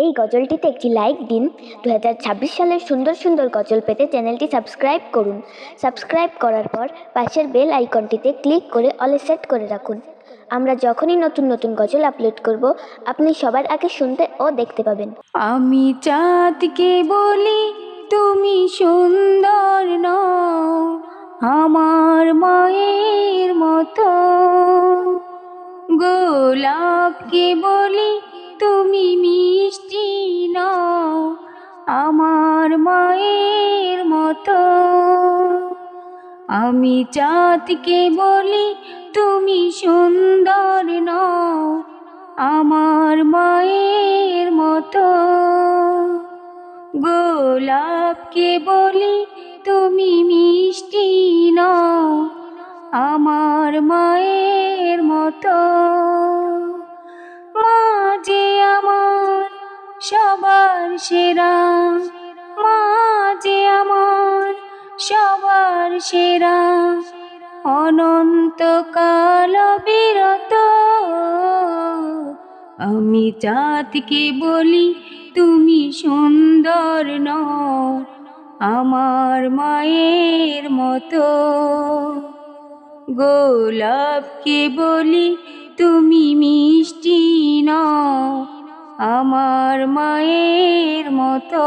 এই গজলটিতে একটি লাইক দিন। দু হাজার ছাব্বিশ সালের সুন্দর সুন্দর গজল পেতে চ্যানেলটি সাবস্ক্রাইব করুন। সাবস্ক্রাইব করার পর পাশের বেল আইকনটিতে ক্লিক করে অলে সেট করে রাখুন। আমরা যখনই নতুন নতুন গজল আপলোড করব, আপনি সবার আগে শুনতে ও দেখতে পাবেন। আমি চাঁদকে বলি, তুমি সুন্দর নও, আমার মায়ের মতো। গোলাপকে বলি, তুমি মিষ্টি আমার মায়ের মতো। আমি চাঁদকে বলি, তুমি সুন্দর নও, আমার মায়ের মতো। গোলাপকে বলি, তুমি মিষ্টি নও, আমার মায়ের মতো। মা যে আমার সবার সেরা সবার সেরা। অনন্তকাল বিরত। আমি চাঁদকে বলি, তুমি সুন্দর নও, আমার মায়ের মতো। গোলাপকে বলি, তুমি মিষ্টি নও, আমার মায়ের মতো।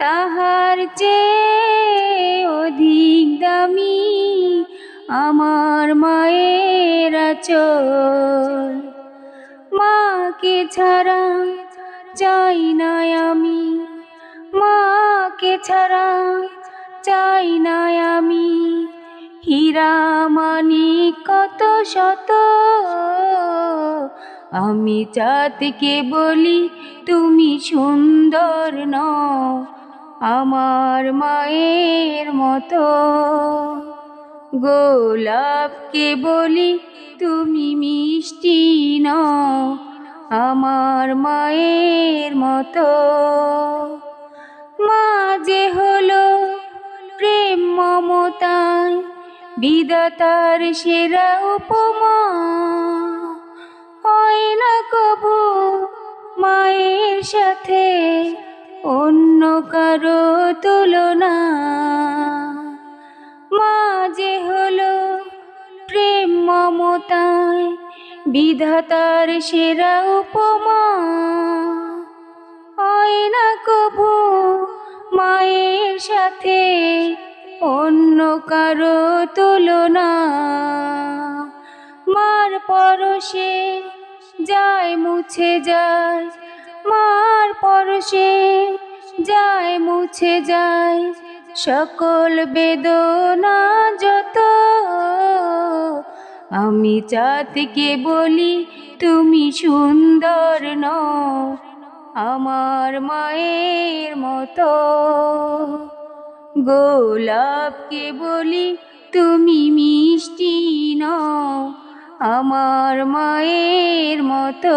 তাহার চেয়ে অধিক দামি আমার মায়ের চল মাকে ছাড়া চাই না আমি, মাকে ছাড়া চাই না আমি। হীরা মানি কত শত, আমি চাঁদকে বলি তুমি সুন্দর নও। আমার মায়ের মতো। গোলাপকে বলি তুমি মিষ্টি নও, আমার মায়ের মতো। মা যে হলো প্রেম মমতায় বিদাতার সেরা উপমা। হয় না কভু মায়ের সাথে অন্য কারও তুলনা। মা যে হলো প্রেম মমতায়, বিধাতার সেরা উপমা। হয় না কভু মায়ের সাথে অন্য কারও তুলনা। মার পরশে যায়, মুছে যায়। মার পরশে যায়, মুছে যায়। সকল বেদনা যত। আমি চাঁদকে বলি, তুমি সুন্দর নও। আমার মায়ের মতো। গোলাপকে বলি, তুমি মিষ্টি নও। আমার মায়ের মতো।